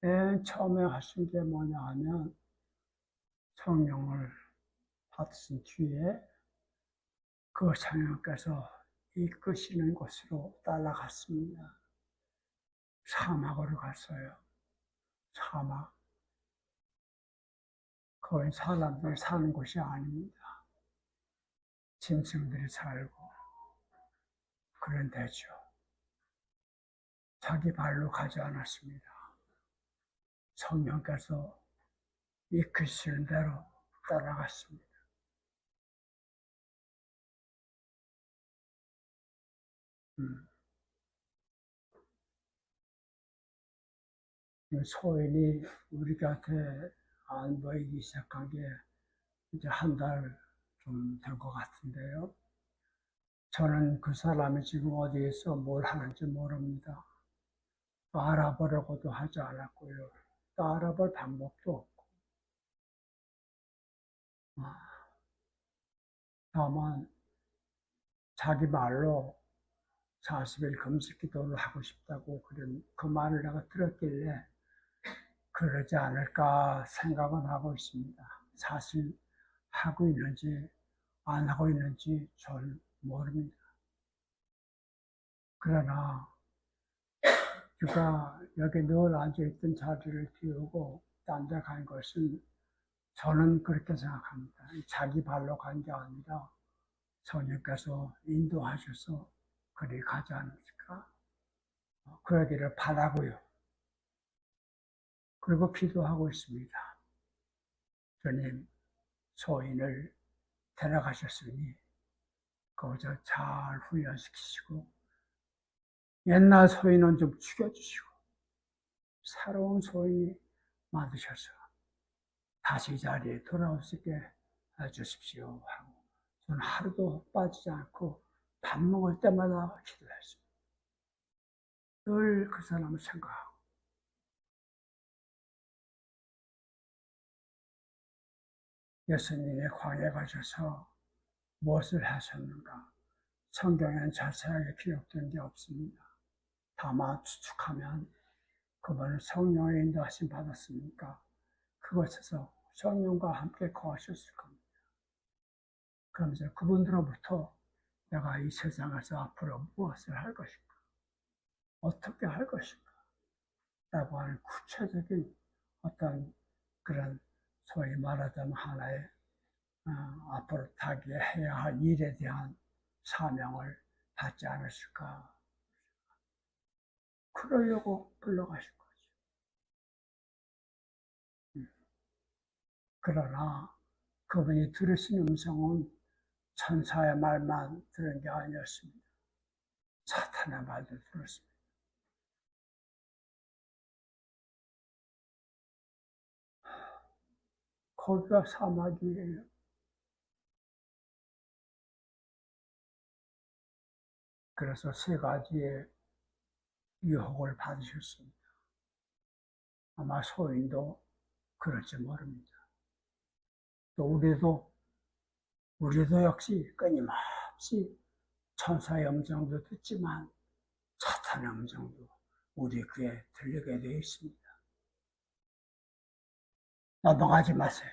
맨 처음에 하신 게 뭐냐 하면 성령을 받으신 뒤에 그 성령께서 이끄시는 곳으로 따라갔습니다. 사막으로 갔어요. 사막. 거기 사람들이 사는 곳이 아닙니다. 짐승들이 살고 그런 데죠. 자기 발로 가지 않았습니다. 성령께서 이끄시는 대로 따라갔습니다. 음. 이 소인이 우리 곁에 안 보이기 시작한 게 이제 한 달 좀 된 것 같은데요. 저는 그 사람이 지금 어디에서 뭘 하는지 모릅니다. 또 알아보려고도 하지 않았고요. 또 알아볼 방법도 없고. 아, 다만 자기 말로 40일 금식 기도를 하고 싶다고 그런 그 말을 내가 들었길래 그러지 않을까 생각은 하고 있습니다. 사실 하고 있는지 안 하고 있는지 전 모릅니다. 그러나 그가 여기 늘 앉아있던 자리를 비우고 딴데간 것은 저는 그렇게 생각합니다. 자기 발로 간 게 아니라 성령께서 인도하셔서 그리 가지 않을까? 그러기를 바라고요. 그리고 기도하고 있습니다. 주님, 소인을 데려가셨으니 거기서 잘 훈련시키시고 옛날 소인은 좀 죽여주시고 새로운 소인이 만드셔서 다시 이 자리에 돌아올 수 있게 해주십시오 하고 저는 하루도 빠지지 않고 밥 먹을 때마다 기도했습니다. 늘 그 사람을 생각하고 예수님의 광에 가셔서 무엇을 하셨는가? 성경엔 자세하게 기록된 게 없습니다. 다만 추측하면 그분은 성령의 인도하심 받았으니까 그곳에서 성령과 함께 거하셨을 겁니다. 이제 그분들로부터 내가 이 세상에서 앞으로 무엇을 할 것인가? 어떻게 할 것인가? 라고 하는 구체적인 어떤 그런 소위 말하자면 하나의 어, 앞으로 자기 해야 할 일에 대한 사명을 받지 않았을까. 그러려고 불러가신 거죠. 음. 그러나 그분이 들으신 음성은 천사의 말만 들은 게 아니었습니다. 사탄의 말도 들었습니다. 거기가 사막이에요. 그래서 세 가지의 유혹을 받으셨습니다. 아마 소인도 그럴지 모릅니다. 또 우리도, 우리도 역시 끊임없이 천사의 음성도 듣지만 사탄의 음성도 우리 귀에 들리게 되어 있습니다. 넘어가지 마세요.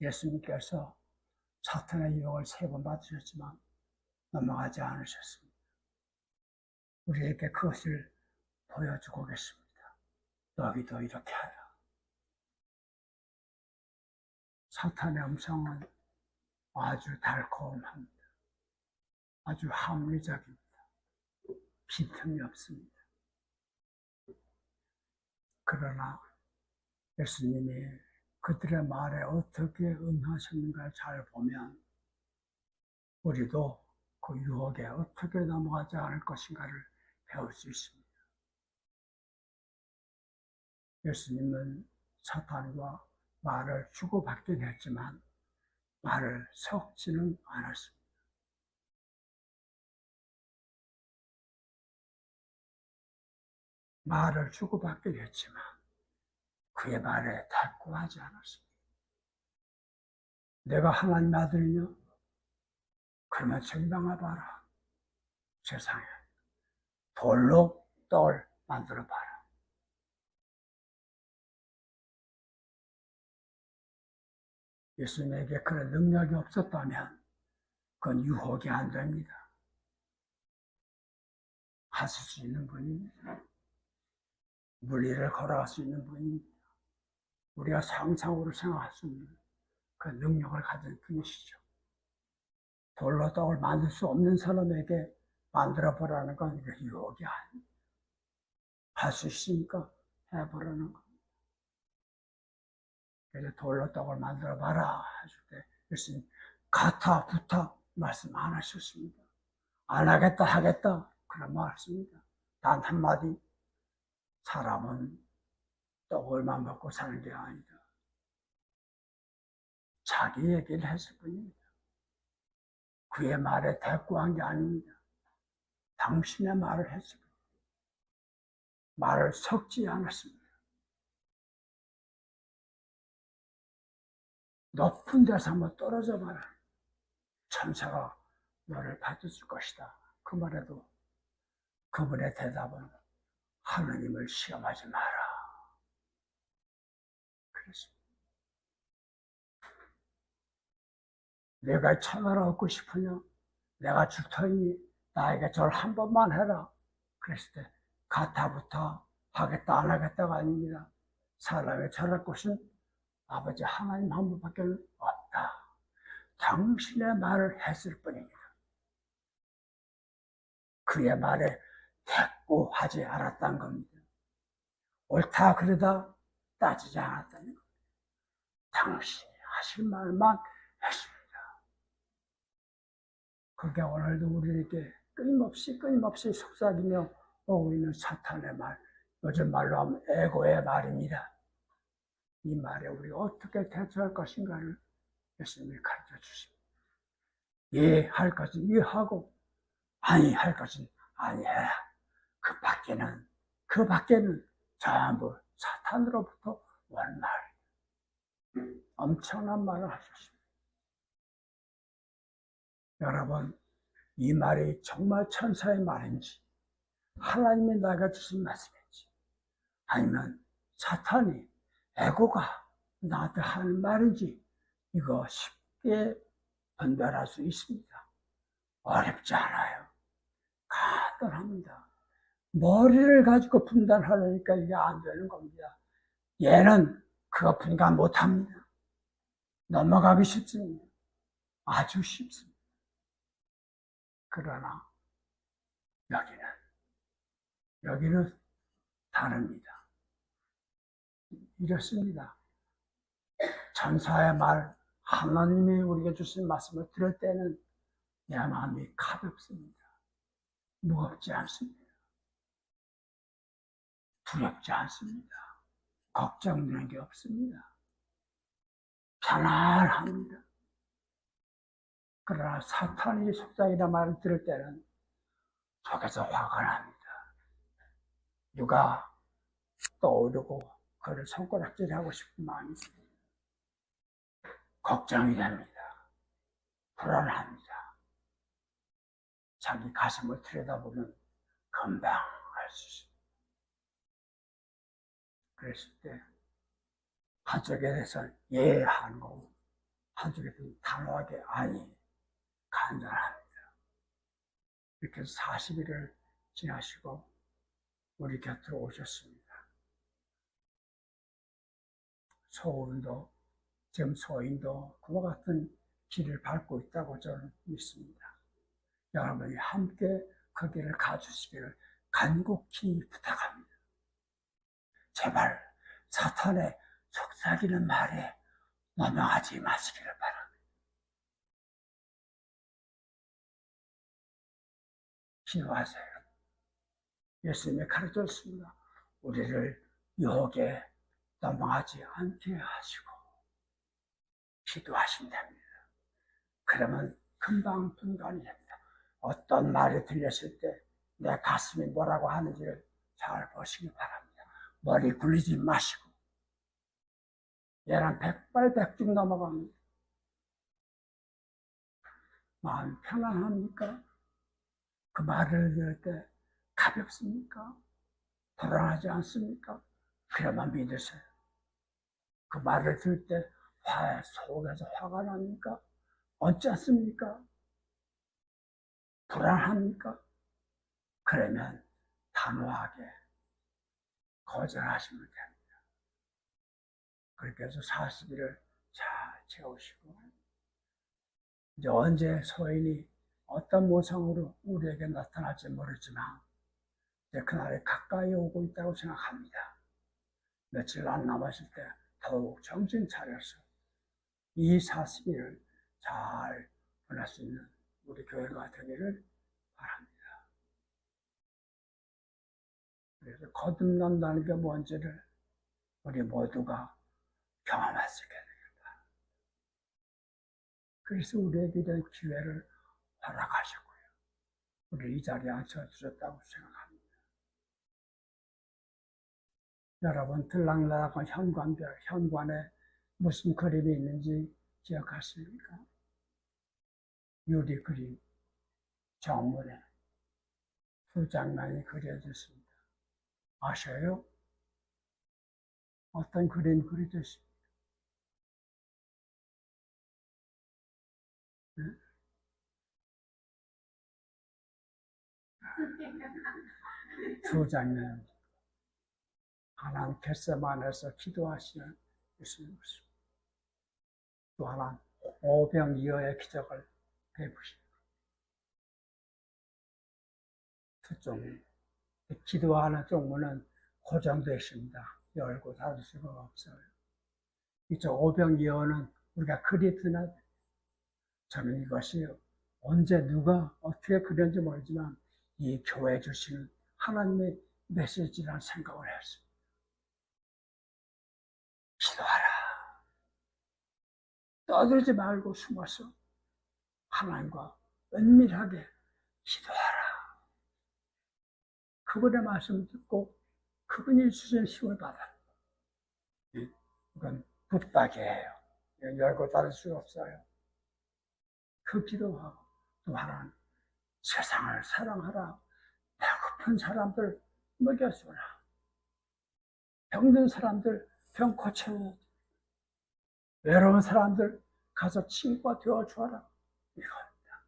예수님께서 사탄의 유혹을 세 번 받으셨지만 넘어가지 않으셨습니다. 우리에게 그것을 보여주고 계십니다. 너희도 이렇게 하라. 사탄의 음성은 아주 달콤합니다. 아주 합리적입니다. 빈틈이 없습니다. 그러나 예수님이 그들의 말에 어떻게 응하셨는가 잘 보면 우리도 그 유혹에 어떻게 넘어가지 않을 것인가를 배울 수 있습니다. 예수님은 사탄과 말을 주고받긴 했지만 말을 섞지는 않았습니다. 말을 주고받긴 했지만 그의 말에 대꾸하지 않았습니다. 내가 하나님 아들이냐? 그러면 정당하봐라. 세상에 돌로 떡을 만들어 봐라. 예수님에게 그런 능력이 없었다면 그건 유혹이 안 됩니다. 하실 수 있는 분입니다. 물리를 걸어갈 수 있는 분입니다. 우리가 상상으로 생각할 수 있는 그 능력을 가진 분이시죠. 돌로 떡을 만들 수 없는 사람에게 만들어 보라는 건 이게 유혹이 아닙니다. 할수 있으니까 해보라는 거. 그래서 돌로 떡을 만들어 봐라 하실 때 예수님 가타 부타 말씀 안 하셨습니다. 안 하겠다 하겠다 그런 말씀입니다. 단 한마디 사람은 떡을만 먹고 사는 게 아니다. 자기 얘기를 했을 뿐입니다. 그의 말에 대꾸한 게 아닙니다. 당신의 말을 했을 뿐입니다. 말을 섞지 않았습니다. 높은 데서 한번 떨어져 봐라. 천사가 너를 받아줄 것이다. 그 말에도 그분의 대답은 하나님을 시험하지 마라. 내가 천하를 얻고 싶으냐? 내가 줄 터이니 나에게 절 한 번만 해라. 그랬을 때 가타부터 하겠다 안 하겠다가 아닙니다. 사람의 절할 곳은 아버지 하나님 한 분밖에 없다. 당신의 말을 했을 뿐입니다. 그의 말에 대꾸하지 않았다는 겁니다. 옳다 그러다 따지지 않았다는 겁니다. 당신이 하실 말만 했습니다. 그게 오늘도 우리에게 끊임없이 끊임없이 속삭이며 오고 있는 사탄의 말, 요즘 말로 하면 에고의 말입니다. 이 말에 우리 어떻게 대처할 것인가를 예수님이 가르쳐 주십니다. 예, 할 것은 이해하고, 아니, 할 것은 아니 해라. 그 밖에는, 그 밖에는 전부 사탄으로부터 온 말. 엄청난 말을 하셨습니다. 여러분, 이 말이 정말 천사의 말인지, 하나님이 나가 주신 말씀인지, 아니면 사탄이 에고가 나한테 하는 말인지 이거 쉽게 분별할 수 있습니다. 어렵지 않아요. 간단합니다. 머리를 가지고 분단하려니까 이게 안 되는 겁니다. 얘는 그거 분간 못 합니다. 넘어가기 쉽습니다. 아주 쉽습니다. 그러나 여기는, 여기는 다릅니다. 이렇습니다. 전사의 말, 하나님이 우리에게 주신 말씀을 들을 때는 내 마음이 가볍습니다. 무겁지 않습니다. 두렵지 않습니다. 걱정되는 게 없습니다. 편안합니다. 그러나 사탄이 속삭이라 말을 들을 때는 속에서 화가 납니다. 누가 떠오르고 그를 손가락질하고 싶은 마음이 걱정이 됩니다. 불안합니다. 자기 가슴을 들여다보면 금방 알 수 있습니다. 그랬을 때 한쪽에 대해서 예하는 거고 한쪽에 대해서 단호하게 아니 간단합니다. 이렇게 해서 40일을 지나시고 우리 곁으로 오셨습니다. 소원도 지금 소인도 그와 같은 길을 밟고 있다고 저는 믿습니다. 여러분이 함께 그 길을 가주시기를 간곡히 부탁합니다. 제발 사탄의 속삭이는 말에 넘어가지 마시기를 바랍니다. 기도하세요. 예수님이 가르쳤습니다. 우리를 유혹에 넘어가지 않게 하시고 기도하시면 됩니다. 그러면 금방 분간이 됩니다. 어떤 말이 들렸을 때 내 가슴이 뭐라고 하는지를 잘 보시기 바랍니다. 머리 굴리지 마시고 얘는 백발백중 넘어갑니다. 마음 편안합니까? 그 말을 들을 때 가볍습니까? 불안하지 않습니까? 그래만 믿으세요. 그 말을 들을 때 화, 속에서 화가 납니까? 얻지 않습니까? 불안합니까? 그러면 단호하게 거절하시면 됩니다. 그렇게 해서 40일을 잘 채우시고 이제 언제 소인이 어떤 모성으로 우리에게 나타날지 모르지만 이제 그날이 가까이 오고 있다고 생각합니다. 며칠 안 남았을 때 더욱 정신 차려서 이 40일을 잘 보낼 수 있는 우리 교회가 되기를 바랍니다. 그래서 거듭난다는 게 뭔지를 우리 모두가 경험할 수 있게 바랍니다. 그래서 우리에게 이런 기회를 허락하셨고요. 우리 이 자리에 앉혀주셨다고 생각합니다. 여러분, 들락날락한 현관별, 현관에 무슨 그림이 있는지 기억하십니까? 유리 그림, 정문에 두 장면이 그려졌습니다. 아셔요? 어떤 그림 그려졌습니까? 네? 두 장면. 하나는 겟세만에서 기도하시는 예수님이십니다. 또 하나는 오병이어의 기적을 베푸십니다. 두 종류. 기도하는 종문은 고정되어 있습니다. 열고 닫을 수가 없어요. 이쪽 오병이어는 우리가 그리 드나 저는 이것이 언제 누가 어떻게 그렸는지 모르지만 이 교회 주시는 하나님의 메시지라는 생각을 했습니다. 기도하라. 떠들지 말고 숨어서 하나님과 은밀하게 기도하라. 그분의 말씀을 듣고 그분이 주신 힘을 받아. 이건 붙박이에요. 열고 닫을 수 없어요. 그 기도하고 또 하나는 세상을 사랑하라. 배고픈 사람들 먹여주라. 병든 사람들 병 고쳐야 외로운 사람들 가서 친구가 되어주어라. 이겁니다.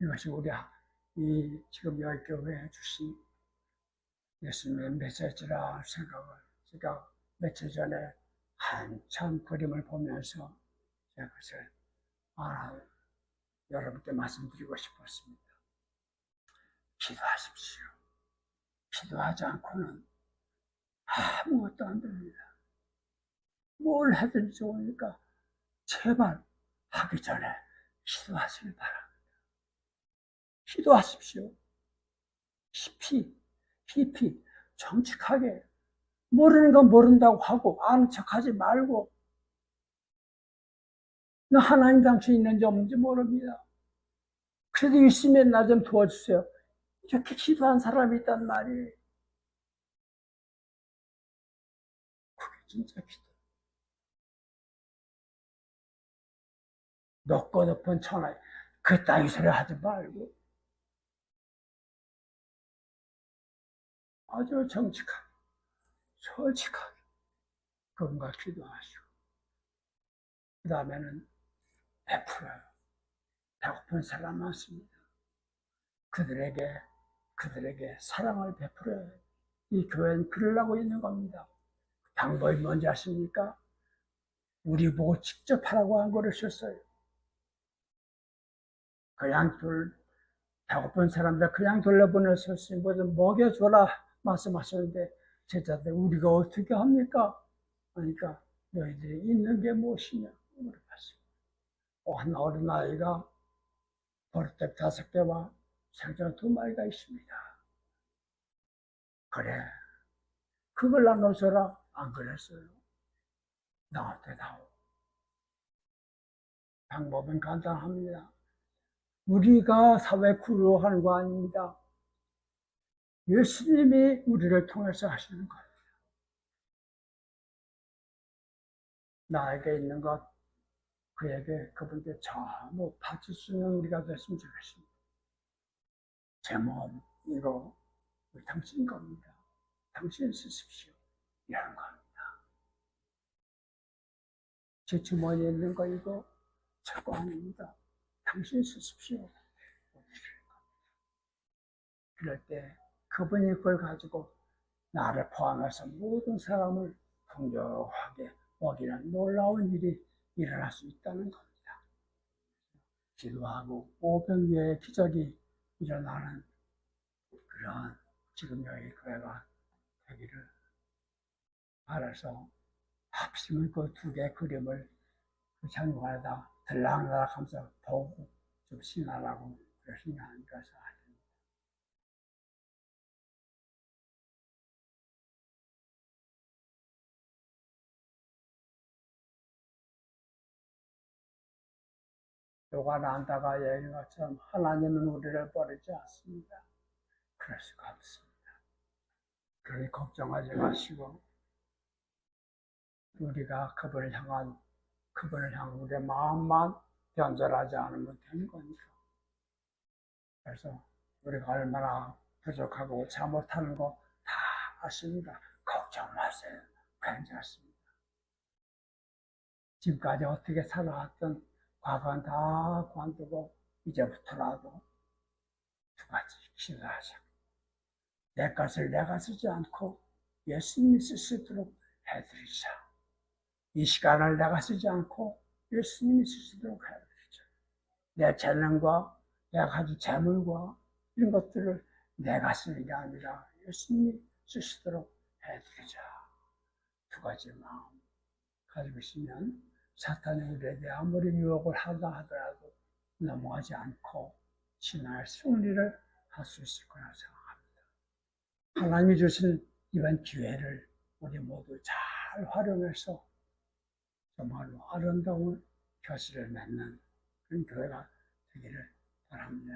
이것이 우리 이 지금 여기 교회에 주신 예수님의 메시지라 생각을 제가 며칠 전에 한참 그림을 보면서 제가 그것을 아, 여러분께 말씀드리고 싶었습니다. 기도하십시오. 기도하지 않고는 아무것도 안 됩니다. 뭘 하든 좋으니까 제발 하기 전에 기도하시길 바랍니다. 기도하십시오. 깊이, 깊이, 정직하게 모르는 건 모른다고 하고 아는 척 하지 말고 너 하나님 당신 있는지 없는지 모릅니다. 그래도 있으면 나 좀 도와주세요. 이렇게 기도한 사람이 있단 말이에요. 그게 진짜 기도. 높고 높은 천하에 그 따위 소리 하지 말고 아주 정직하게 솔직하게 그분과 기도하시고 그 다음에는 베풀어요. 배고픈 사람 많습니다. 그들에게 그들에게 사랑을 베풀어요. 이 교회는 그러려고 있는 겁니다. 방법이 뭔지 아십니까? 우리 보고 직접 하라고 한 거를 썼어요. 그냥 둘, 배고픈 사람들 그냥 돌려보내서 뭐든 먹여줘라 말씀하셨는데 제자들 우리가 어떻게 합니까? 그러니까 너희들이 있는 게 무엇이냐 물어봤어요. 한 어린아이가 버릇댁 다섯 개와 생선 두 마리가 있습니다. 그래 그걸 나눠줘라 안 그랬어요. 나한테 나오. 방법은 간단합니다. 우리가 사회 구로하는 거 아닙니다. 예수님이 우리를 통해서 하시는 거예요. 나에게 있는 것, 그에게, 그분께 전부 바칠 수 있는 우리가 됐으면 좋겠습니다. 제 몸, 이거, 당신 겁니다. 당신 쓰십시오. 이런 겁니다. 제 주머니에 있는 거 이거 저거 아닙니다. 당신 쓰십시오. 그럴 때 그분이 그걸 가지고 나를 포함해서 모든 사람을 풍족하게 먹이는 놀라운 일이 일어날 수 있다는 겁니다. 기도하고 오병이의 기적이 일어나는 그런 지금 여기 교회가 되기를 바라서 합심을 그두 개의 그림을 그 장관에다 들락날락 하면서 보고 좀 신나라고 그러시냐 하니까서 요가 난다가 얘기한 것처럼 하나님은 우리를 버리지 않습니다. 그럴 수가 없습니다. 그러니 걱정하지 마시고 우리가 그분을 향한 그분을 향한 우리의 마음만 변절하지 않으면 되는 거니까. 그래서 우리가 얼마나 부족하고 잘못하는 거 다 아십니다. 걱정 마세요. 괜찮습니다. 지금까지 어떻게 살아왔던 과거는 다 관두고 이제부터라도 두 가지 기도하자. 내 것을 내가 쓰지 않고 예수님이 있도록 해드리자. 이 시간을 내가 쓰지 않고 예수님이 있도록 해드리자. 내 재능과 내가 가진 재물과 이런 것들을 내가 쓰는 게 아니라 예수님이 쓰시도록 해드리자. 두 가지 마음 가지고 있으면 사탄이 우리에게 아무리 유혹을 하다 하더라도 넘어가지 않고 신화의 승리를 할 수 있을 거라 생각합니다. 하나님이 주신 이번 기회를 우리 모두 잘 활용해서 정말로 아름다운 결실을 맺는 그런 교회가 되기를 바랍니다.